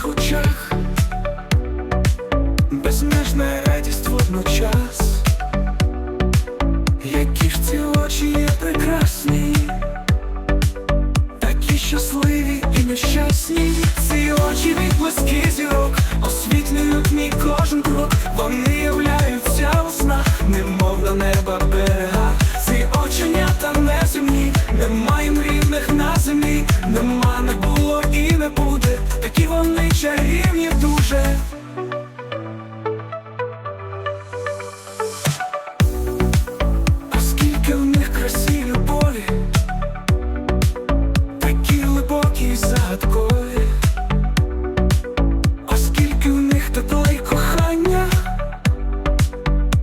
твоїх очах, безмежна радість водночас, які ж ці очі є прекрасні, такі щасливі і нещасні, ці очі від близьких зірок, освітлюють мій кожен крок, вони являються у снах, немов до неба берега, ці оченята не земні, немає мрій. Вони чарівні дуже. Оскільки в них красі любові, такі глибокі загадкові, оскільки в них тепло й кохання,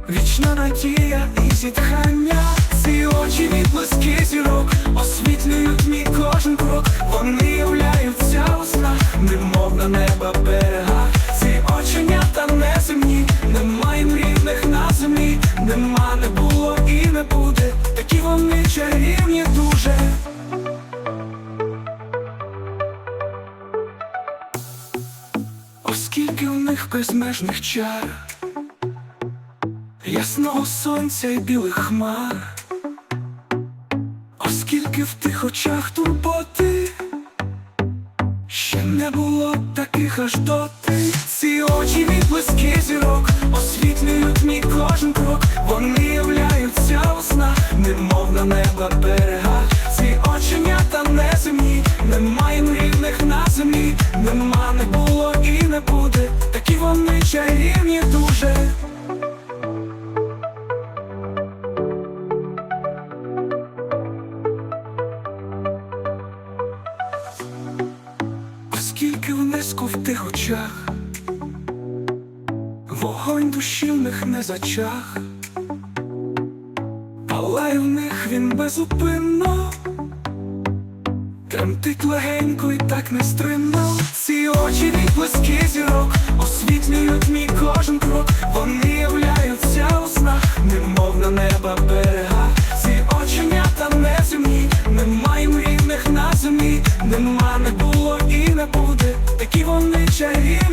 вічна надія і зітхання, ці очі відблиски зірок освітлюють мій кожен крок, вони немов неба берега, ці оченята неземні, немає рівних на землі, нема, не було і не буде, такі вони чарівні дуже. Оскільки у них безмежних чар, ясного сонця і білих хмар, оскільки в тих очах турботи, ще не було таких що ти, Ці очі відблиски зірок освітлюють мій кожен крок, вони являються у снах, немов на неба берега. Оскільки в низку в тих очах, вогонь душі в них не зачах, палає в них він безупинно, тремтить легенько і так нестримно. Ці очі від близьких зірок освітлюють мій крок, Shahid